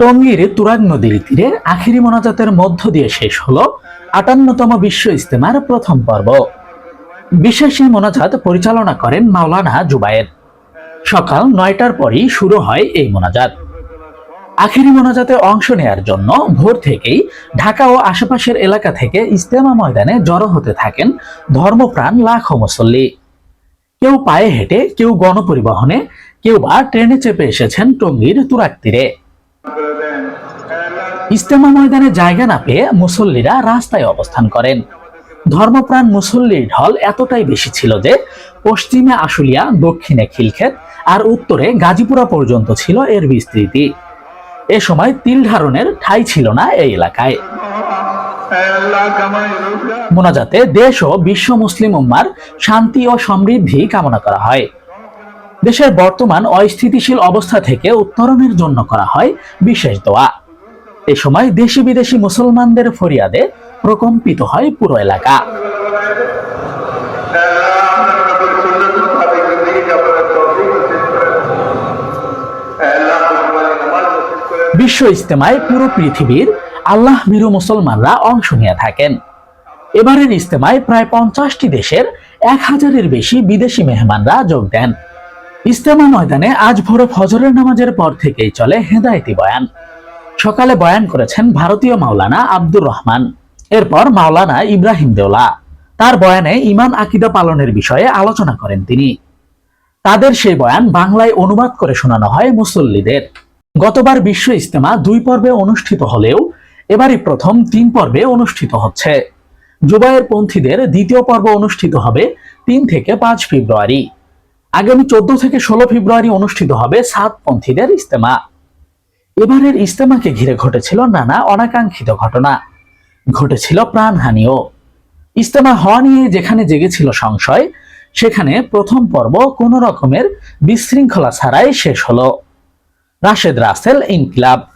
টঙ্গীর তুরাগ নদীর তীরে আখিরি মোনাজাতের মধ্য দিয়ে শেষ হলো আটান্নতম বিশ্ব ইস্তেমার প্রথম পর্ব। বিশেষ এই মোনাজাত পরিচালনা করেন মাওলানা জুবায়ের। সকাল নয়টার পরই শুরু হয় এই মোনাজাত। আখেরি মোনাজাতে অংশ নেয়ার জন্য ভোর থেকেই ঢাকা ও আশেপাশের এলাকা থেকে ইস্তেমা ময়দানে জড়ো হতে থাকেন ধর্মপ্রাণ লাখো মুসল্লি। কেউ পায়ে হেঁটে, কেউ গণপরিবহনে, কেউ বা ট্রেনে চেপে এসেছেন টঙ্গীর তুরাক তীরে। ইস্তেমা ময়দানে জায়গা না পেয়ে মুসল্লিরা রাস্তায় অবস্থান করেন। ধর্মপ্রাণ মুসল্লির ঢল এতটাই বেশি ছিল যে পশ্চিমে আশুলিয়া, দক্ষিণে খিলক্ষেত আর উত্তরে গাজীপুরা পর্যন্ত ছিল এর বিস্তৃতি। এ সময় তিল ধারণের ঠাঁই ছিল না এই এলাকায়। মোনাজাতে দেশ ও বিশ্ব মুসলিম উম্মার শান্তি ও সমৃদ্ধি কামনা করা হয়। দেশের বর্তমান অস্থিতিশীল অবস্থা থেকে উত্তরণের জন্য করা হয় বিশেষ দোয়া। এ সময় দেশি বিদেশি মুসলমানদের ফরিয়াদে প্রকম্পিত হয় পুরো এলাকা। বিশ্ব ইস্তেমায় পুরো পৃথিবীর আল্লাহ ভীরু মুসলমানরা অংশ নিয়ে থাকেন। এবারের ইস্তেমায় প্রায় পঞ্চাশটি দেশের এক হাজারের বেশি বিদেশি মেহমানরা যোগ দেন। ইস্তেমা ময়দানে আজ ভোরে ফজরের নামাজের পর থেকেই চলে হেদায়েতি বয়ান। সকালে বয়ান করেছেন ভারতীয় মাওলানা আব্দুর রহমান। এরপর মাওলানা ইব্রাহিম দেওলা। তার বয়ানে ইমান আকিদা পালনের বিষয়ে আলোচনা করেন তিনি। তাদের সেই বয়ান বাংলায় অনুবাদ করে শোনানো হয় মুসল্লিদের। গতবার বিশ্ব ইস্তেমা দুই পর্বে অনুষ্ঠিত হলেও এবারই প্রথম তিন পর্বে অনুষ্ঠিত হচ্ছে। জুবায়ের পন্থীদের দ্বিতীয় পর্ব অনুষ্ঠিত হবে তিন থেকে পাঁচ ফেব্রুয়ারি। আগামী চোদ্দ থেকে ষোলো ফেব্রুয়ারি অনুষ্ঠিত হবে সাত পন্থীদের ইস্তেমা এবারের ইস্তেমাকে ঘিরে ঘটেছিল নানা অনাকাঙ্ক্ষিত ঘটনা। ঘটেছিল প্রাণহানিও। ইস্তেমা হওয়া নিয়ে যেখানে জেগেছিল সংশয়, সেখানে প্রথম পর্ব কোনো রকমের বিশৃঙ্খলা ছাড়াই শেষ হলো। রাশেদ রাসেল ইনকিলাব।